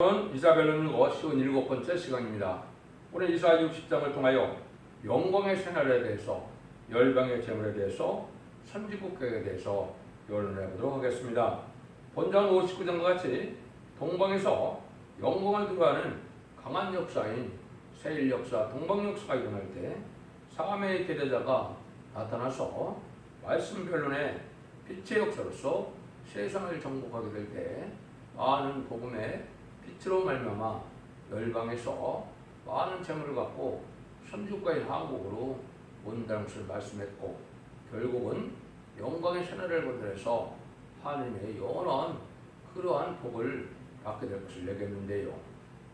오늘은 이사벨론을 쉬운 일곱 번째 시간입니다. 오늘 이사 60장을 통하여 영광의 생활에 대해서 열방의 재물에 대해서 선지국격에 대해서 결론해 보도록 하겠습니다. 본장 59장과 같이 동방에서 영광을 두루하는 강한 역사인 세일 역사, 동방 역사가 일어날 때 사람의 계대자가 나타나서 말씀 변론의 빛의 역사로서 세상을 정복하게 될 때 많은 복음의 빛으로 말미암아 열방에서 많은 재물을 갖고 선주과의 한국으로 온다는 것을 말씀했고 결국은 영광의 새날을 거들해서 하나님의 영원한 그러한 복을 받게 될 것을 얘기했는데요.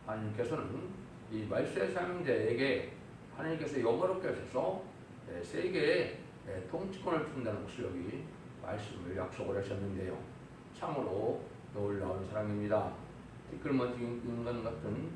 하나님께서는 이 말세의 사명자에게 하나님께서 영원롭게 하셔서 네, 세계에 네, 통치권을 준다는 것을 여기 말씀을 약속을 하셨는데요. 참으로 놀라운 사랑입니다. 티끌먼지 인간 같은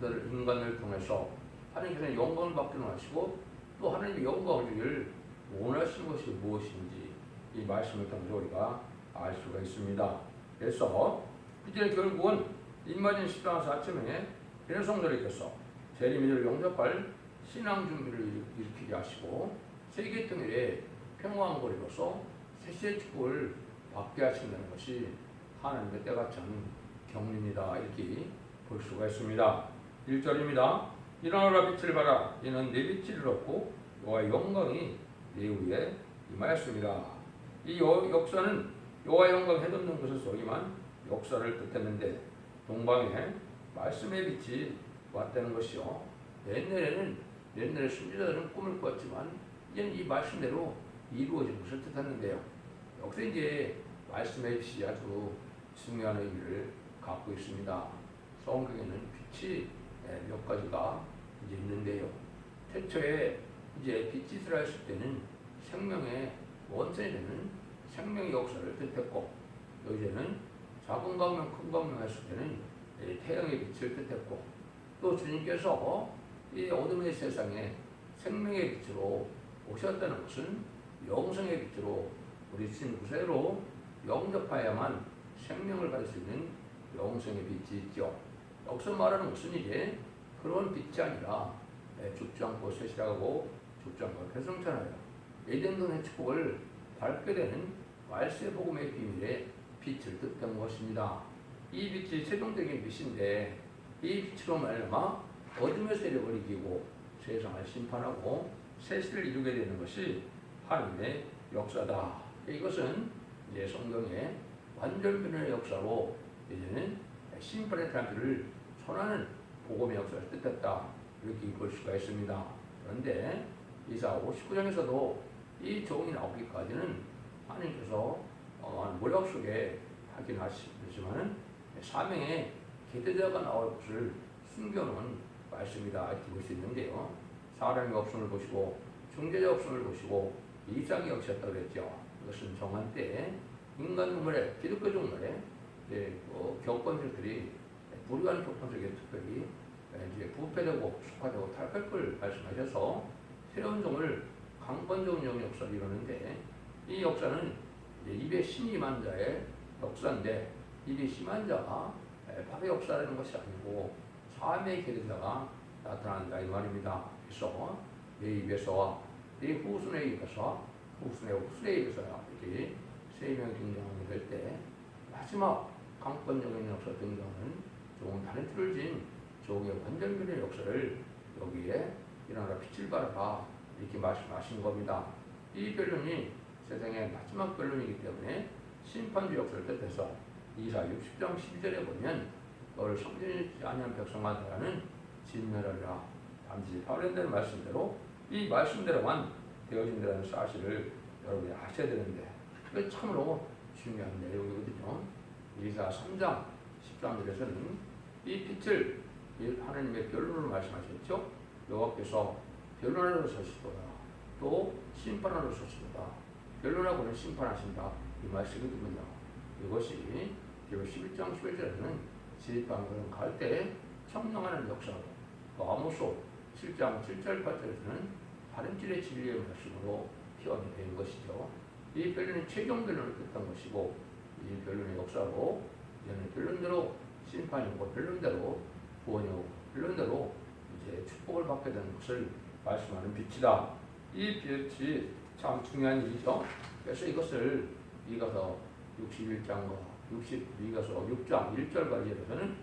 그들 인간을 통해서 하나님께서 영광을 받기는 하시고 또 하나님의 영광을 주기를 원하시는 것이 무엇인지 이 말씀을 통해서 우리가 알 수가 있습니다. 그래서 이제 결국은 임마진 십자가에서 아침에 이런 성도들께서 재림이를 영접할 신앙 준비를 일으키게 하시고 세계 통일에 평화한 거리로서 세시의 축복을 받게 하신다는 것이 하나님의 참 경륜이다 이렇게 볼 수가 있습니다. 1절입니다. 일어나라 빛을 봐라 이는 내 빛을 얻고 여호와의 영광이 내 위에 임하였습니다. 이 여- 역사는 여호와의 영광 해돋는 것을 쏘기만 역사를 뜻했는데 동방에 말씀의 빛이 왔다는 것이요. 옛날에는 옛날에 순지자들은 꿈을 꿨지만 이제는 이 말씀대로 이루어진 것을 뜻했는데요. 여기서 이제 말씀의 빛이 아주 중요한 의미를 갖고 있습니다. 성경에는 빛이 예, 몇 가지가 이제 있는데요. 태초에 이제 빛이 들어있을 때는 생명의 원천이 되는 생명의 역사를 뜻했고 또 이제는 작은 광명, 큰 광명 했을 때는 이 태양의 빛을 뜻했고 또 주님께서 이 어둠의 세상에 생명의 빛으로 오셨다는 것은 영성의 빛으로 우리 신 구세로 영접하야만 생명을 가질 수 있는 영성의 빛이 있죠. 여기서 말하는 것은 이제 그런 빛이 아니라 예, 죽지 않고 셋이라고 죽지 않고 개성잖아요. 에덴동의 축복을 밟게 되는 말세 복음의 비밀에 빛을 뜻한 것입니다. 이 빛이 최종적인 빛인데 이 빛으로 말미암아 어둠의 세력을 이기고 세상을 심판하고 세시를 이루게 되는 것이 하나님의 역사다. 이것은 이제 성경의 완전 변의 역사로 이제는 심판의 단계를 선하는 복음의 역사를 뜻했다. 이렇게 볼 수가 있습니다. 그런데 이사 59장에서도 이 종이 나오기까지는 하나님께서 어, 모략 속에 하긴 하시지만 사명의 기대자가 나올 것을 숨겨놓은 말씀이다 이렇게 볼 수 있는데요. 사람의 없음을 보시고 중재자 없음을 보시고 이장이 없었다 그랬죠. 이것은 정한 때 인간 눈물에 기독교 종말에 이제 그 교권들이 불의한 교권 속에 특별히 이제 부패되고 탈할 걸 말씀하셔서 새로운 종을 강권적인 영 역사를 이루는데 이 역사는 이제 입에 신이 임한 자의 역사인데 입이 심한 자가 파괴 역사라는 것이 아니고 삶의 계획자가 나타난다 이 말입니다. 그래서 내 입에서와 내 후손의 입에서 후손의 후손의 입에서야 이렇게 세 명이 등장하게 될 때 마지막 강권적인 역사 등장하는 좋은 다른 틀을 진 종의 완전변의 역사를 여기에 일어나라 빛을 발하라 이렇게 말씀하신 겁니다. 이 변론이 세상의 마지막 변론이기 때문에 심판주 역사를 뜻해서 이사 60장 12절에 보면 너를 성전이지 아니한 백성한테라는 진멸하리라 잠시 바울의 말씀대로 이 말씀대로만 되어진다는 사실을 여러분이 아셔야 되는데 이게 참으로 중요한 내용이거든요. 이사 3장 13절에서는 이 빛을 이 하나님의 변론으로 말씀하셨죠. 여호와께서 변론하러 서시도다. 또 심판하러 서시도다. 변론하고는 심판하신다. 이 말씀이거든요. 이것이 기록 11장 11절에는 지휘방을 갈때 청명하는 역사로 또 아모스 7장 7절 8절에서는 다른 길의 진리의 말씀으로 표현이 된 것이죠. 이 변론이 최종 변론을 뜻한 것이고 이 변론의 역사로 이제는 변론대로 심판이 오고 별론대로 구원이 오고 별론대로 이제 축복을 받게 되는 것을 말씀하는 빛이다. 이 빛이 참 중요한 일이죠. 그래서 이것을 이가서 61장과 60 이가서 6장 1절까지 이르서는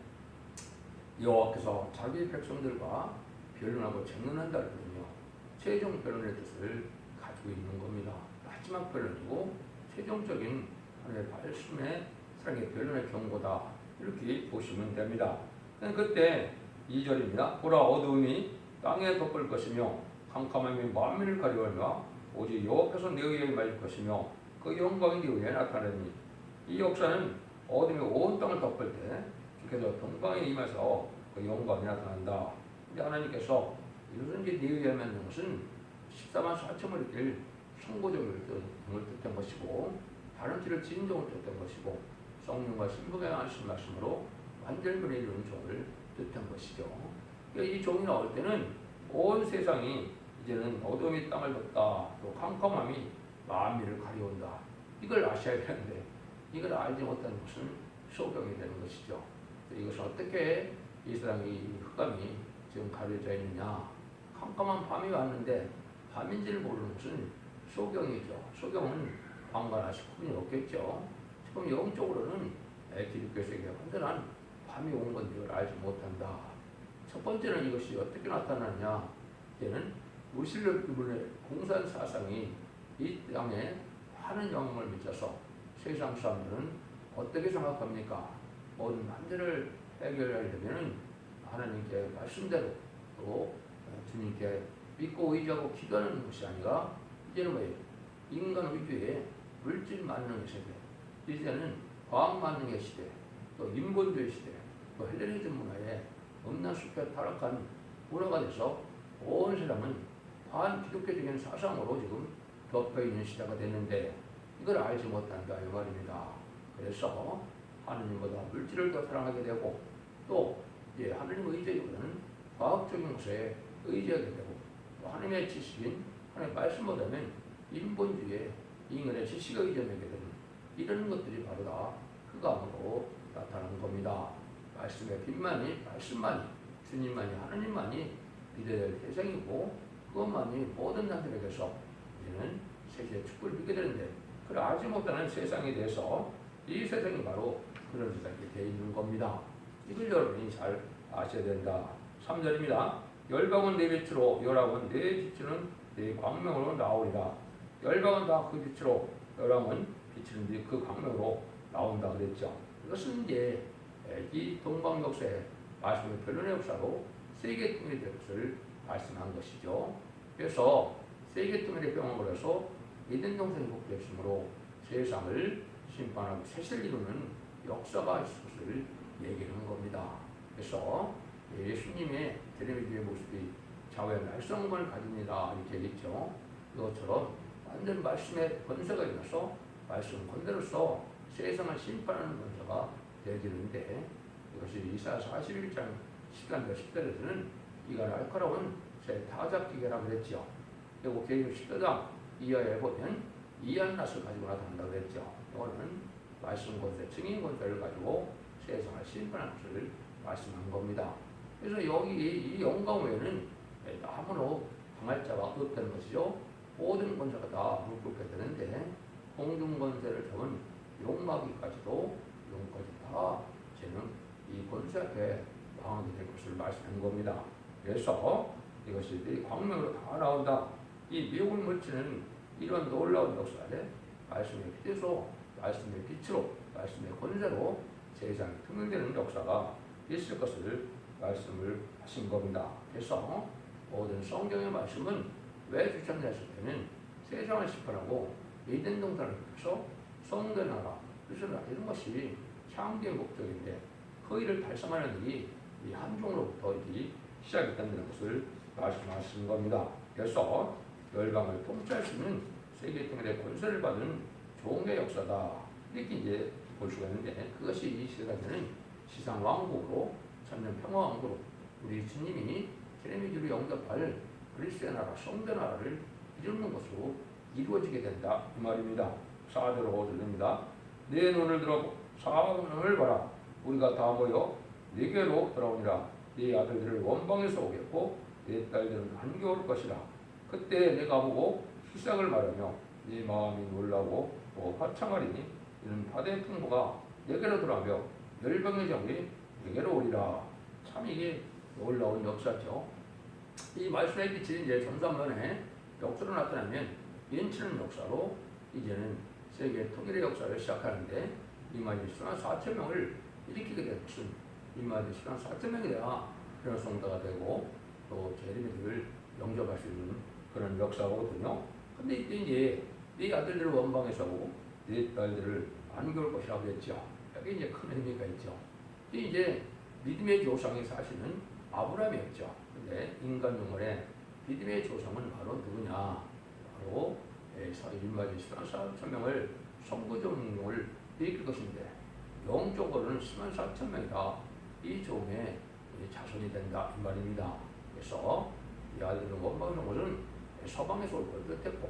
여호와께서 자기 백성들과 변론하고 쟁론한다 그러거든요. 최종 변론의 뜻을 가지고 있는 겁니다. 마지막 변론이고 최종적인 하나님의 말씀의 사랑의 변론의 경고다. 이렇게 보시면 됩니다. 그때 2절입니다. 보라 어두움이 땅에 덮을 것이며 캄캄함이 만민을 가려하며 오직 여호와께서 내 의에 말릴 것이며 그 영광이 네 위에 나타나니 이 역사는 어둠이 온 땅을 덮을 때 주께서 동방에 임해서 그 영광이 나타난다. 근데 하나님께서 이제 네 의에 맺는 것은 14만 4천을 길 선고적을 뜻한 것이고 다른 길을 진정을 뜻한 것이고 성령과 신부가 하신 말씀으로 이루는 종을 뜻한 것이죠. 그러니까 이 종이 나올 때는 온 세상이 이제는 어둠이 땅을 덮다 또 캄캄함이 만민을 가려온다. 이걸 아셔야 되는데 이걸 알지 못하는 것은 소경이 되는 것이죠. 이것을 어떻게 이 세상이 이 흑암이 지금 가려져 있느냐? 캄캄한 밤이 왔는데 밤인지를 모르는 것은 소경이죠. 소경은 낮이 구분이 없겠죠. 지금 영적으로는 기독교 세계 완전한 밤이 온 건지 를 알지 못한다. 첫 번째는 이것이 어떻게 나타나냐? 이제는 무신력 기분의 공산 사상이 이 땅에 많은 영향을 미쳐서 세상 사람들은 어떻게 생각합니까? 모든 문제를 해결하려면 하나님께 말씀대로 또 주님께 믿고 의지하고 기도하는 것이 아니라 이제는 뭐예요? 인간 위주의 물질 만능의 세계 이제는 과학 만능의 시대 또 인본주의 시대 또 헬레니즘 문화에 없는 숲에 타락한 문화가 돼서 온 세상은 반기독교적인 사상으로 지금 덮여 있는 시대가 됐는데 이걸 알지 못한다 이 말입니다. 그래서 하느님보다 물질을 더 사랑하게 되고 또 이제 하느님 의지보다는 과학적인 것에 의지하게 되고 또 하나님의 지식인 하나님의 말씀보다는 인본주의의 인간의 지식에 의존하게 되는 이런 것들이 바로 다 흑암으로 나타나는 겁니다. 말씀의 빛만이 말씀만이 주님만이 하나님만이 믿어야 될 세상이고 그것만이 모든 사람들에게서 이제는 세계의 축복을 믿게 되는데 그걸 알지 못하는 세상에 대해서 이 세상이 바로 그런 세상이 되어 있는 겁니다. 이걸 여러분이 잘 아셔야 된다. 3절입니다. 열방은 내 빛으로 열왕은 내 빛으로는 내 광명으로 나오리라. 열방은 다 그 빛으로 열왕은 빛으로 그 광명으로 나온다 그랬죠. 이것은 이제 이 동방 역사의 말씀의 변론의 역사로 세계 통일이 될 것을 말씀한 것이죠. 그래서 세계 통일의 병원을 해서 믿는 동생이 복되심으로 세상을 심판하고 세실 이루는 역사가 있을 것을 얘기하는 겁니다. 그래서 예수님의 대리미주의 모습이 좌우의 날성을 가집니다. 이렇게 얘기했죠. 이것처럼 완전 말씀의 권세가 일어나서 말씀 권대로서 세상을 심판하는 권세가 되어지는데 이것이 이사 41장 10단 10절에서는 이가 날카로운 새 타작기계라 그랬죠. 그리고 계율 10도장 이하에 보면 이한낫을 가지고 나타난다 그랬죠. 이거는 말씀 권세, 증인 권세를 가지고 세상을 심판하는 것을 말씀한 겁니다. 그래서 여기 이 영광 외에는 아무로 당할 자가 없다는 것이죠. 모든 권세가 다 물끓게 되는데 공중 권세를 잡은 용마귀까지도 용까지 다 쟤는 이 권세 앞에 방하게 될 것을 말씀한 겁니다. 그래서 이것이 이 광명으로 다 나온다. 이 미혹을 물치는 이런 놀라운 역사에 말씀의 빛에서 말씀의 빛으로 말씀의 권세로 세상이 통일되는 역사가 있을 것을 말씀을 하신 겁니다. 그래서 모든 성경의 말씀은 왜 때는 세상을 심판하고 이된 동산을 위해서 성된 나라, 그리스도 이런 것이 창조의 목적인데 그 일을 달성하는 일이 이 한종으로부터 일이 시작이 된다는 것을 말씀하신 겁니다. 그래서 열방을 통치할 수 있는 세계 통일의 권세를 받은 종의 역사다. 이렇게 이제 볼 수가 있는데 그것이 이 시대에는 시상 왕국으로 천년 평화 왕국으로 우리 주님이 제레미주를 영접할 그리스의 나라 성대 나라를 이루는 것으로 이루어지게 된다 이 말입니다. 4절 5절입니다. 내 눈을 들어 사방을 봐라. 우리가 다 모여 네게로 돌아오니라 네 아들들을 원방에서 오겠고 네 딸들은 안겨올 것이라 그때 내가 보고 희상을 말하며 네 마음이 놀라고 또 화창하리니 이는 바다의 풍부가 내게로 돌아오며 열병의 정이 내게로 오리라 참 이게 놀라운 역사죠 이 말씀의 빛이 이제 전산면에 역사로 나타나면 인치는 역사로 이제는 세계 통일의 역사를 시작하는데 이마지스가 4천 명을 일으키게 된 것은 이마지스가 4천 명이 돼야 그런 성도가 되고 또 재림을 영접할 수 있는 그런 역사거든요. 근데 이때 이제 네 아들들을 원방에서 오고 네 딸들을 안겨올 것이라고 했죠. 여기 이제 큰 의미가 있죠. 이제 믿음의 조상이 사실은 아브라함이었죠. 근데 인간 영혼의 믿음의 조상은 바로 누구냐? 바로 일마지스가 4천 명을 성구종을 일으킬 것인데 영적으로는 10만 4천 명이다. 이 종의 자손이 된다 이 말입니다. 그래서 이 아들은 원방에서 것은 서방에서 올 것을 뜻했고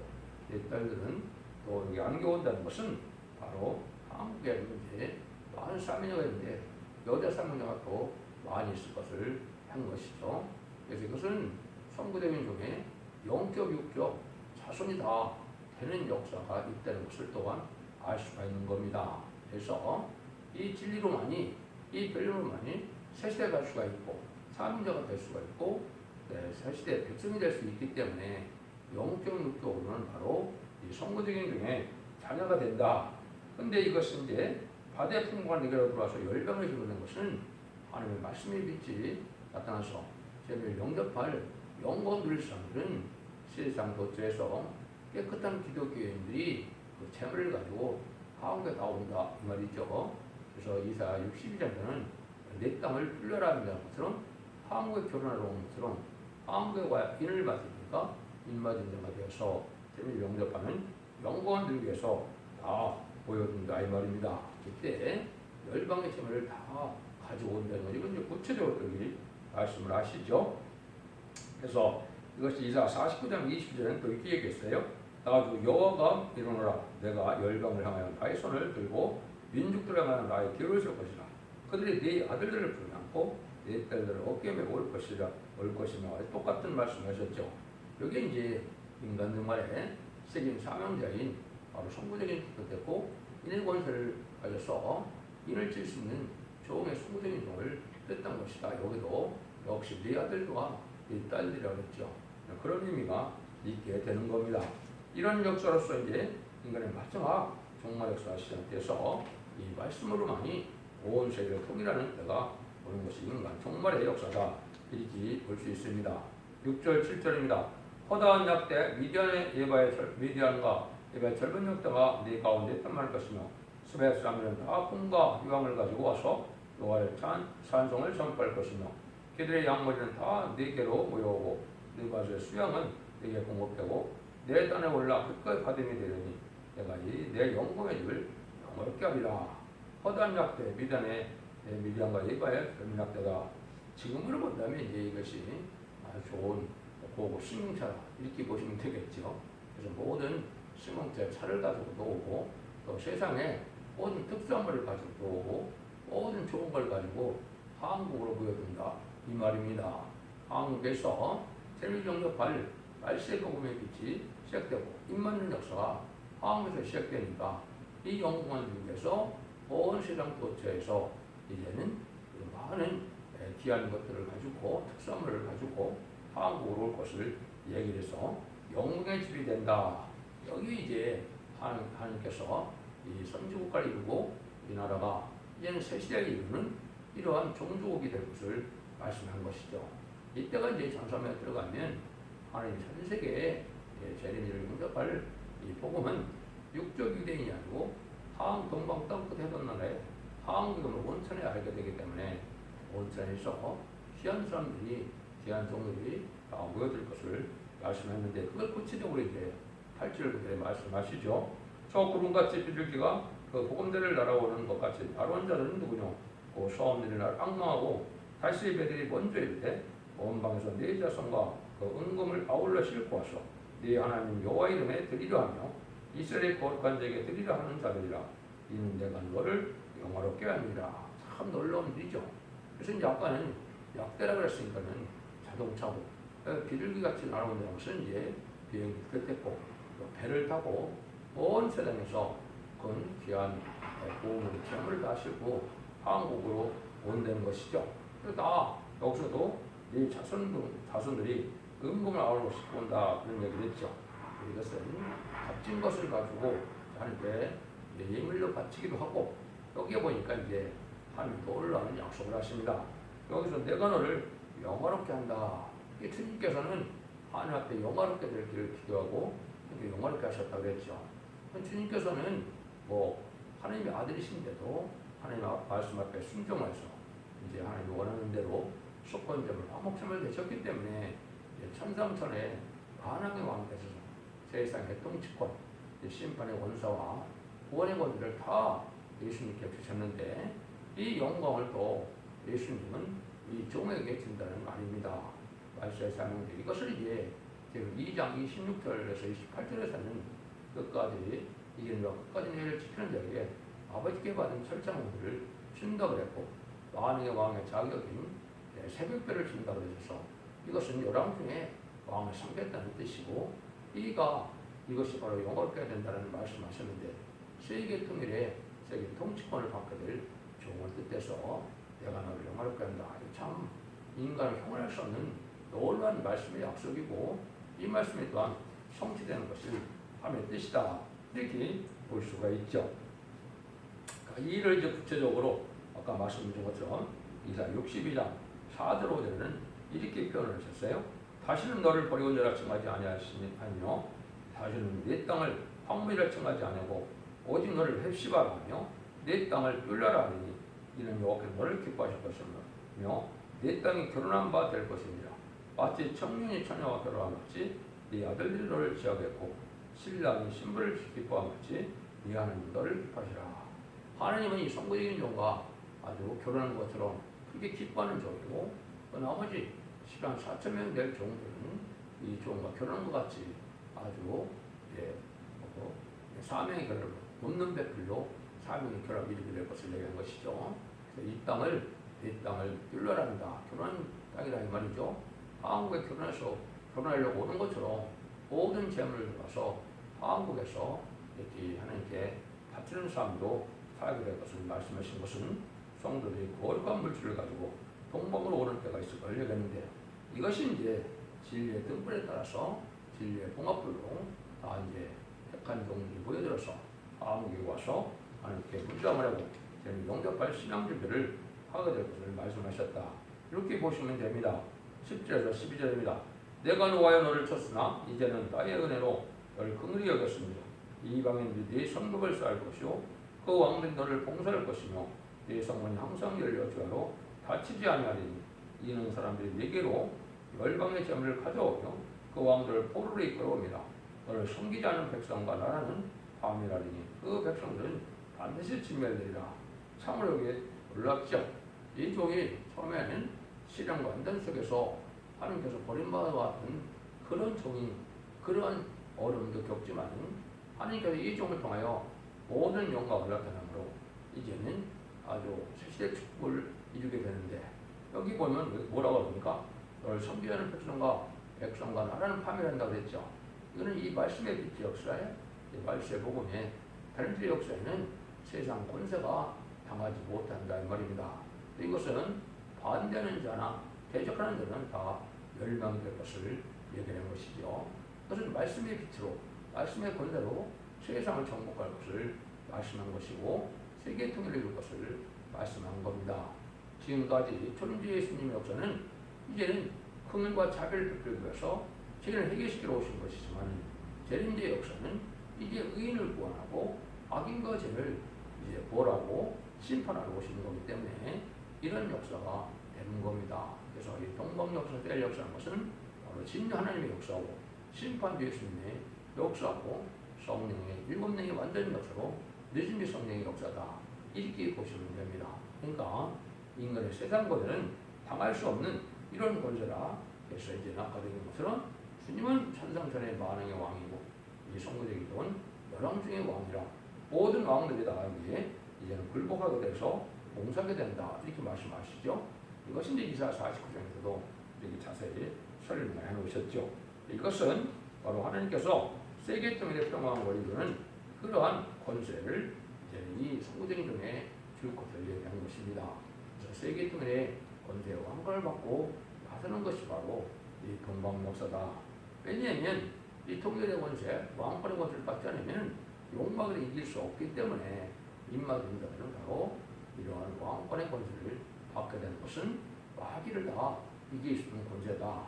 이 딸들은 또 여기 안겨온다는 것은 바로 한국에 이제 많은 사명자가 있는데 여자 사명자가 또 많이 있을 것을 한 것이죠. 그래서 이것은 성구대민 중에 영적 육적 자손이 다 되는 역사가 있다는 것을 또한 알 수가 있는 겁니다. 그래서 이 진리로만이 이 변론로만이 새시대 갈 수가 있고 사명자가 될 수가 있고 네, 새시대 백성이 될 수 있기 때문에 영적 육적으로는 바로 이 성구적인 중에 자녀가 된다. 근데 이것은 이제 바다의 풍부가 내게로 들어와서 열병을 주는 것은 하나님의 말씀의 빛이 나타나서 죄를 영접할 누릴 사람들은 세상 도처에서 깨끗한 기독교인들이 그 재물을 가지고 한국에 나온다 이 말이죠. 그래서 이사 62장에는 내 땅을 풀려라 하는 것처럼 한국에 결혼하러 온 것처럼 한국에 와 인을 받으니까 인맞은 자가 되어서 재물을 영접하는 누리기 위해서 다 보여준다 이 말입니다. 그때 열방의 재물을 다 가지고 온다는 이제 구체적으로 말씀을 하시죠. 그래서 이것이 이사 49장 20절에는 또 이렇게 얘기했어요. 나가지고 여호와가 일어나라 내가 열방을 향하여 나의 손을 들고 민족들을 향하여 나의 뒤를 설 것이라 그들이 네 아들들을 불안고 네 딸들을 어깨에 메고 올 것이라 올 것이며 똑같은 말씀하셨죠. 여기 이제 인간 등만의 세계 사명자인 바로 성부적인 뜻됐고 인의 권세를 가져서 인을 칠 수 있는 성부적인 종을 뜻한 것이다. 여기도 역시 네 아들과 네 딸들이라고 했죠. 그런 의미가 있게 되는 겁니다. 이런 역사로서 이제 인간의 마지막 종말 역사가 시작돼서 이 말씀으로만이 온 세계를 통일하는 때가 오는 것이 인간 종말의 역사다 이렇게 볼 수 있습니다. 6절 7절입니다. 허다한 약대 미디안의 예바의 절, 미디안과 예바의 젊은 역대가 네 가운데 편만할 것이며 스베 사람들은 다 꿈과 유황을 가지고 와서 노아를 찬 산송을 선포할 것이며 그들의 양머리는 다 네개로 모여오고 네 밭의 수양은 네게 공급되고 내 땅에 올라 끝까지 받음이 되리니 내가 이 내 영광의 집을 영원롭게 하리라 허다한 약대 미단의 미디안과 예바의 약대가 지금으로 본다면 이것이 아주 좋은 고급 승용차 이렇게 보시면 되겠죠. 그래서 모든 승용차 차를 가지고도 오고 또 세상에 모든 특수한 을 가지고도 오고 모든 좋은 걸 가지고 한국으로 보여준다 이 말입니다. 한국에서 말세 복음의 빛이 시작되고 입맞는 역사가 한국에서 시작되니까 이 영광을 위해서 온 세상 도처에서 이제는 그 많은 귀한 것들을 가지고 특수함을 가지고 한국으로 올 것을 얘기를 해서 영웅의 집이 된다. 여기 이제 하나님, 하나님께서 이 선지국가를 이루고 이 나라가 이제는 새 시대를 이루는 이러한 종주국이 될 것을 말씀한 것이죠. 이때가 이제 전사에 들어가면 하나님 전 세계에 재림이를 응답할 이 복음은 육적 유대인이 아니고 하항 동방 땅끝 해던 나라에 하항국의 원천에 알게 되기 때문에 원천에서 귀한 사람들이 귀한 종들이 다 모여들 것을 말씀했는데 그걸 구체적으로 이제 8절 그때 말씀하시죠. 저 구름같이 비둘기가 그 복음대를 날아오는 것 같이 바로 자들은 누구냐? 그 소음들이 날 악마하고 다시 배들이 먼저 이르되 온 방에서 네 자손과 그 은금을 아울러 싣고 와서 네 하나님 여호와 이름에 드리려 하며 이스라엘 거룩한 자에게 드리려 하는 자들이라 이는 내가 너를 영화롭게 합니다. 참 놀라운 일이죠. 그래서 아까는 약대라 그랬으니까는 자동차고 어, 비둘기 같이 날아온다는 것은 이제 비행기 끝했고 또 배를 타고 온 세상에서 그 귀한 보험을 체험을 다 싣고 한국으로 온다는 것이죠. 그래서 다 여기서도 이 자손 자손들이 은금을 싶고 온다 그런 얘기를 했죠. 이것은 값진 것을 가지고 하는데 예물로 바치기도 하고 여기에 보니까 이제 하나님 놀라운 약속을 하십니다. 여기서 내가 너를 영화롭게 한다. 이 주님께서는 하나님 앞에 영화롭게 될 길을 기도하고 영화롭게 하셨다고 그랬죠. 주님께서는 뭐 하나님의 아들이신데도 하나님 앞- 말씀 앞에 순종해서 이제 하나님이 원하는 대로 속건점을 화목점을 되셨기 때문에 천상천에 반항의 왕이 되셔서 세상의 통치권, 심판의 원사와 구원의 권위를 다 예수님께 주셨는데 이 영광을 또 예수님은 이 종에게 준다는 말입니다. 말씀에 사명돼 이것을 이제 지금 2장 26절에서 28절에서는 끝까지 이기는 끝까지 내를 지키는 자에게 아버지께 받은 철장들을 준다 그랬고 만왕의 왕의 자격인 네, 새벽별을 준다 그러셔서 이것은 열왕 중에 왕을 삼겠다는 뜻이고 이가 이것이 바로 영어롭게 된다는 말씀하셨는데 세계 통일에 세계 통치권을 받게 될 종을 뜻해서 내가 너를 영화롭게 한다. 참 인간을 형언할 수 없는 놀라운 말씀의 약속이고 이 말씀이 또한 성취되는 것을 하나님의 뜻이다. 이렇게 볼 수가 있죠. 그러니까 이 일을 이제 구체적으로 아까 말씀드린 것처럼 이사 62장 4절 5절에는 이렇게 표현을 하셨어요. 다시는 너를 버리고 자라 칭하지 아니하시니며 다시는 내 땅을 황무이라 칭하지 아니하고 오직 너를 헵시바라 하며 내 땅을 뚫려라 하니 이는 여호와께서 너를 기뻐하실 것이며 내 땅이 결혼한 바 될 것입니다. 마치 청년이 처녀와 결혼한 같이 네 아들들이 너를 지하겠고 신랑이 신부를 기뻐한 같이 네 하나님 너를 기뻐하시라. 하나님은 이 성부적인 종과 아주 결혼한 것처럼 크게 기뻐하는 종이고 그 나머지 시간 4천 명 될 종들은 이 종과 결혼한 것 같이 아주 예, 뭐, 사명의 결혼을 없는 배필로 사명의 결합 이루게 될 것을 얘기한 것이죠. 이 땅을 이 땅을 뚫려란다. 결혼한 땅이라 이 말이죠. 한국에 결혼해서 결혼하려고 오는 것처럼 모든 재물을 들어서 한국에서 이렇게 하나님께 바치는 삶도 살게 될 것을 말씀하신 것은 성도들이 거룩한 물질을 가지고 동방으로 오는 때가 있을 걸 얘기했는데 이것이 이제 진리의 등불에 따라서 진리의 봉합불로 다 이제 택한 종들이 모여들어서 한국에 와서 하나님께 문장을 하고 저는 용접할 신앙 준비를 하게 될 것을 말씀하셨다. 이렇게 보시면 됩니다. 10절에서 12절입니다. 내가 노하여 너를 쳤으나 이제는 나의 은혜로 너를 긍휼히 여겼습니다. 이방인들이 네 성벽을 쌓을 것이요 그 왕들이 너를 봉사할 것이며 네 성문이 항상 열려 주하로 다치지 아니하리니 이는 사람들이 네게로 열방의 재물을 가져오며 그 왕들을 포로로 이끌어옵니다. 너를 섬기지 않은 백성과 나라는 밤이라리니 그 백성들은 반드시 진멸되리라. 참으로 여기에 놀랍죠. 이 종이 처음에는 완전 속에서 하나님께서 버림받아 왔던 그런 종이 그러한 어려움도 겪지만은 하나님께서 이 종을 통하여 모든 영광을 나타남으로 이제는 아주 세시대 축복을 이루게 되는데 여기 보면 뭐라고 합니까? 너를 섬기하는 백성과 백성과 나라는 파멸한다 그랬죠. 이거는 이 말씀의 빛 역사에 이 말씀의 복음에 다른 역사에는 세상 권세가 당하지 못한다 이 말입니다. 이것은 반대하는 자나 대적하는 자는 다 멸망될 것을 얘기하는 것이죠. 그것은 말씀의 빛으로 말씀의 권세로 세상을 정복할 것을 말씀한 것이고 세계 통일을 이룰 것을 말씀한 겁니다. 지금까지 천주 예수님의 역사는 이제는 흥과 차별을 베풀기 위해서 죄를 해결시키러 오신 것이지만 재림제의 역사는 이제 의인을 구원하고 악인과 죄를 이제 벌하고 심판하러 오시는 거기 때문에 이런 역사가 되는 겁니다. 그래서 이 동방 역사, 때 역사는 것은 바로 진리 하나님의 역사고 심판주 예수님의 역사고 성령의 일곱 명의 완전 역사로 늦은비 성령의 역사다. 이렇게 보시면 됩니다. 그러니까 인간의 세상 권세는 당할 수 없는 이런 권세라 그래서 이제 낙하되는 것처럼 주님은 천상천의 만왕의 왕이고 이 성부의 기도는 열왕 중의 왕이라 모든 왕들이 다 이제 이제는 굴복하게 돼서 봉사하게 된다 이렇게 말씀하시죠. 이것은 이제 이사 49장에서도 이렇게 자세히 설명을 해 놓으셨죠. 이것은 바로 하나님께서 세계 통일의 평화와 원리로는 그러한 권세를 이제 이 성부적인 중에 줄 것을 얘기하는 것입니다. 세계 통일의 권세 왕관을 받고 나서는 것이 바로 이 동방 역사다. 왜냐하면 이 통일의 권세, 왕권의 권세를 받지 않으면 욕망을 이길 수 없기 때문에 입맞은 자들은 바로 이러한 왕권의 권세를 받게 되는 것은 마귀를 다 이길 수 있는 권세다.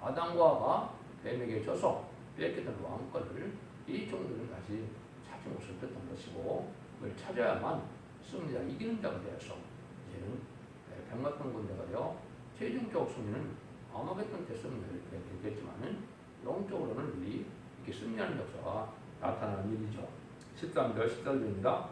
아담과 하가 뱀에게 져서 뺏겼던 왕권을 이 종들은 다시 찾지 못했던 것이고 그걸 찾아야만 승리자 이기는 자가 되어서 이제는 백마탄 군대가 되어 최종적 승리는 아마겟돈 때 승리를 되겠지만은 영적으로는 우리 이렇게 승리하는 역사가 나타나는 일이죠. 13절 14절입니다.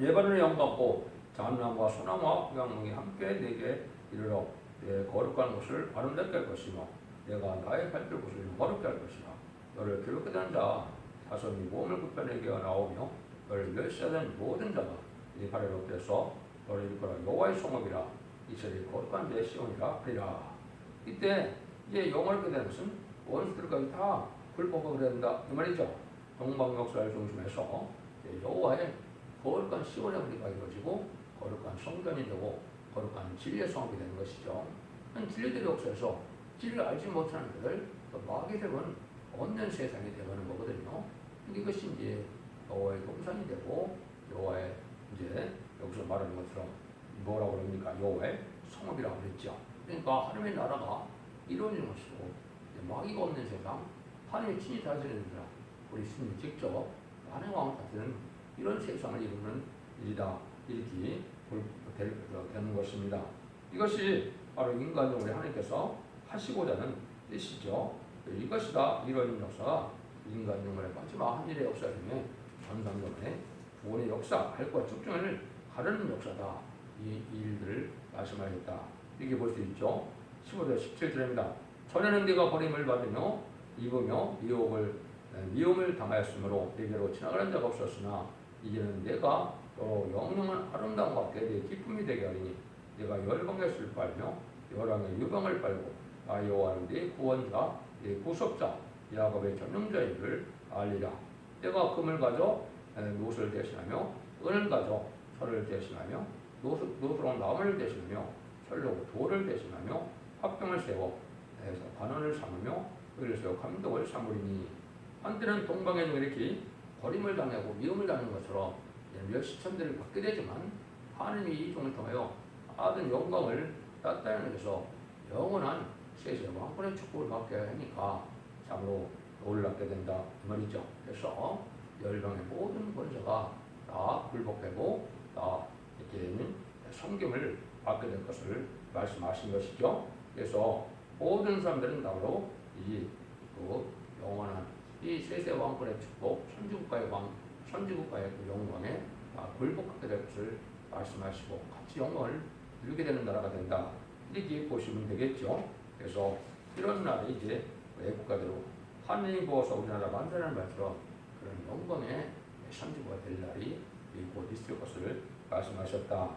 예반의 영광고 잔나무와 소나무와 양몽이 함께 내게 이르러 내 거룩한 곳을 아름답게 할 것이며 내가 나의 발길 곳을 거룩게 할 것이라 너를 괴롭게 되는 자 자손이 몸을 굽혀내게 나오며 너를 멸시하는 모든 자가 이 발을 높여서 너를 일컬어 여호와의 성업이라. 이스라엘이 거룩한 내 시온이라 하리라. 이때 이제 영어롭게 되는 것은 원수들까지 다 불법을 된다. 이 말이죠. 동방 역사를 중심해서 이제 여호와의 거룩한 시온의 우리가 이루어지고 거룩한 성전이 되고 거룩한 진리의 성업이 되는 것이죠. 진리들의 역사에서 진리를 알지 못하는 또 마귀 되면 얻는 세상이 되는 거거든요. 이것이 이제 여호와의 동산이 되고 여호와의 이제 여기서 말하는 것처럼 뭐라고 그럽니까? 여호와의 성업이라고 그랬죠. 그러니까 하나님의 나라가 이루어지는 것이고 마귀가 없는 세상, 하나님의 친히 다스리는 세상, 우리 스님 직접 만행 왕 같은 이런 세상을 이루는 일이다 이렇게 볼- 될- 되는 것입니다. 이것이 바로 인간적으로 하나님께서 하시고자 하는 뜻이죠. 이것이 다 이런 역사가 인간적으로의 마지막 한 일의 역사 중에 전상전의 구원의 역사, 할과 측정을 가르는 역사다. 이 일들을 말씀하셨다. 이렇게 볼 수 있죠. 15절 17절입니다. 전에는 네가 버림을 받으며 입으며 미혹을 미움을 당하였으므로 내게로 지나가는 자가 없었으나 이제는 내가 또 영영한 아름다움과 함께 내 기쁨이 되게 하리니 내가 열방의 술 빨며 열왕의 유방을 빨고 나 여호와는 내 구원자 내 구속자 야곱의 전능자임을 알리라. 내가 금을 가져 에, 노을 대신하며 은을 가져 철을 대신하며 노스, 노스러운 나무를 대신하며 철로 돌을 대신하며 합병을 세워 해서 관원을 삼으며 의를 세워 감독을 삼으리니. 한때는 동방에는 이렇게 버림을 당하고 미움을 당하는 것처럼 멸시천대를 받게 되지만 하나님이 이 종을 통하여 아든 영광을 따따는 것에서 영원한 세세 왕권의 축복을 받게 하니까 참으로 놀랍게 된다 이 말이죠. 그래서 열방의 모든 권세가 다 굴복하고 다 이제는 성경을 받게 될 것을 말씀하신 것이죠. 그래서 모든 사람들은 바로 이 그 영원한 이 세세 왕권의 축복, 천주국가의 왕, 천주국가의 그 영광에 다 굴복하게 될 것을 말씀하시고 같이 영광을 누리게 되는 나라가 된다. 이렇게 보시면 되겠죠. 그래서 이런 날이 이제 외국가대로 하늘이 부어서 우리나라 만세라는 말처럼 그런 영광의 천주국가 될 날이 곧 있을 것을 말씀하셨다.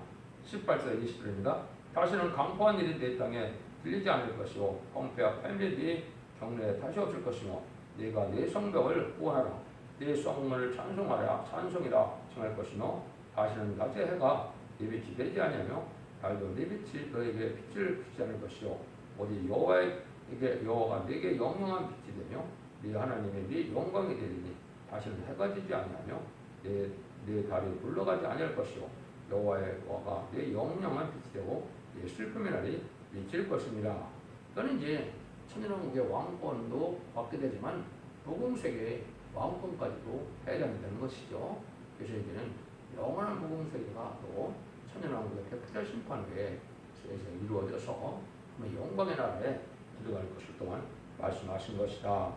18절 20절입니다. 다시는 강포한 일이 내 땅에 들리지 않을 것이요 펑페와 팬들이 경내에 다시 없을 것이며 네가 내 성벽을 구원하라 내 성문을 찬송하라 찬송이라 정할 것이며 다시는 낮의 해가 네 빛이 되지 아니하며 달도 네 빛이 너에게 빛을 비치지 않을 것이요 어디 여호와에게 여호와가 네게 영영한 빛이 되며 네 하나님의 네 영광이 되리니 다시는 해가 지지 아니하며 내, 내 달이 물러가지 아니할 것이요 여호와의 와가 내 영영한 빛이 되고 내 슬픔의 날이 미칠 것입니다. 또는 이제 천연왕국의 왕권도 받게 되지만 복음 세계의 왕권까지도 해당되는 것이죠. 그래서 이제는 영원한 복음세계가 또 천연왕국의 백부자 심판후에 이루어져서 그러면 영광의 나라에 들어갈 것을 또한 말씀하신 것이다.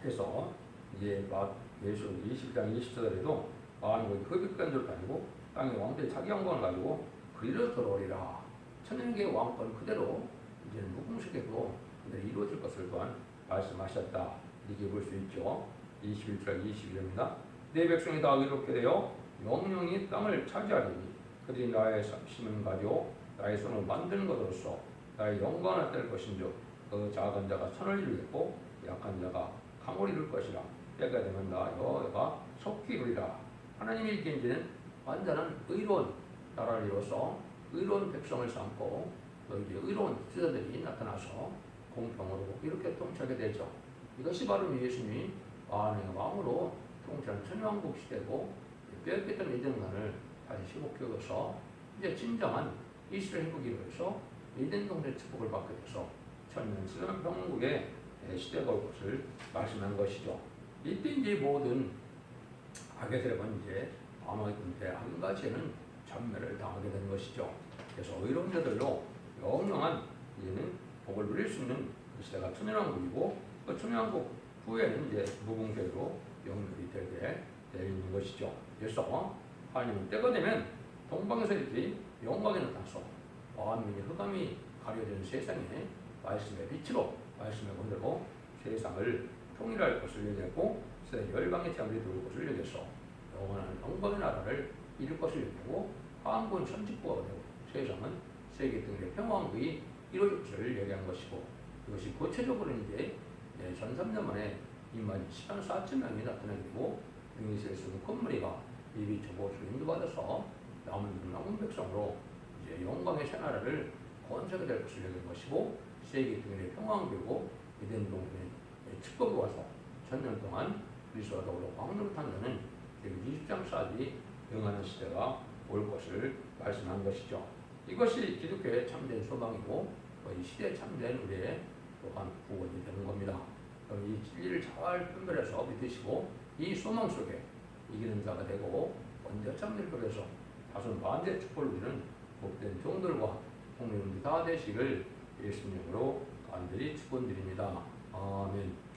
그래서 이제 막 예수 20장 20절에도 만국의 흡입된 줄 아니고 땅의 왕들이 자기 영광을 가지고 그리로 돌아오리라. 천연계의 왕권 그대로 이제는 그대로 이루어질 것을 또한 말씀하셨다. 이렇게 볼 수 있죠. 21절 22절입니다. 내 백성이 다 의롭게 되어 영영이 땅을 차지하리니 그들이 나의 심은 가지고 나의 손을 만드는 것으로서 나의 영광을 뗄 것인즉 그 작은 자가 선을 이루겠고 약한 자가 강을 이룰 것이라 때가 되면 나 여호와가 속히 이루리라 하나님의 일견지는 완전한 의로운 나라를 이루어서 의로운 백성을 삼고 또 이제 의로운 지도자들이 나타나서 공평으로 이렇게 통치하게 되죠. 이것이 바로 예수님이 왕의 왕으로 통치하는 천왕국 시대고 빼앗겼던 이전관을 다시 회복해서 이제 진정한 이스라엘 이루어서 이덴 동네 축복을 받게 돼서 천년 수년 평국의 시대가 올 것을 말씀한 것이죠. 이때 이제 모든 악의 세력은 이제 아마군대 한 가지에는 전멸을 당하게 된 것이죠. 그래서 의로운 자들로 영영한 이제는 복을 누릴 수 있는 그 시대가 천연왕국이고 그 천연왕국 후에는 이제 무궁대로 영멸이 되게 되어 있는 것이죠. 그래서 하나님은 때가 되면 동방에서 이렇게 영광이 나타나서 만민이 흑암이 가려진 세상에 말씀의 빛으로 말씀을 건들고 세상을 통일할 것을 세상 열방의 재물이 들어올 것을 얘기해서 영원한 영광의 나라를 이룰 것을 얘기하고 한군 천직부가 되고 세상은 세계 등의 평화왕국이 이루어질 것을 얘기한 것이고 이것이 구체적으로 이제 네, 전 3년 만에 이만 10만 4천 명이 나타나게 되고 등에서 쓰는 건물이가 이비 저곳을 인도받아서 남은 남은 백성으로 이제 영광의 새나라를 건설하게 될 것을 얘기한 것이고 세계 등의 평화왕국이고 이덴 동맹의 축복이 와서 천년 동안 그리스도와 더불어 왕노릇 한다는 20장까지 응하는 시대가 올 것을 말씀한 것이죠. 이것이 기독교의 참된 소망이고 이 시대에 참된 우리의 또한 구원이 되는 겁니다. 그럼 이 진리를 잘 분별해서 믿으시고 이 소망 속에 이기는 자가 되고 참될 것에서 다소 만대 축복을 누리는 복된 종들과 국민들이 다 되시길 예수님으로 간절히 축원드립니다. 아멘.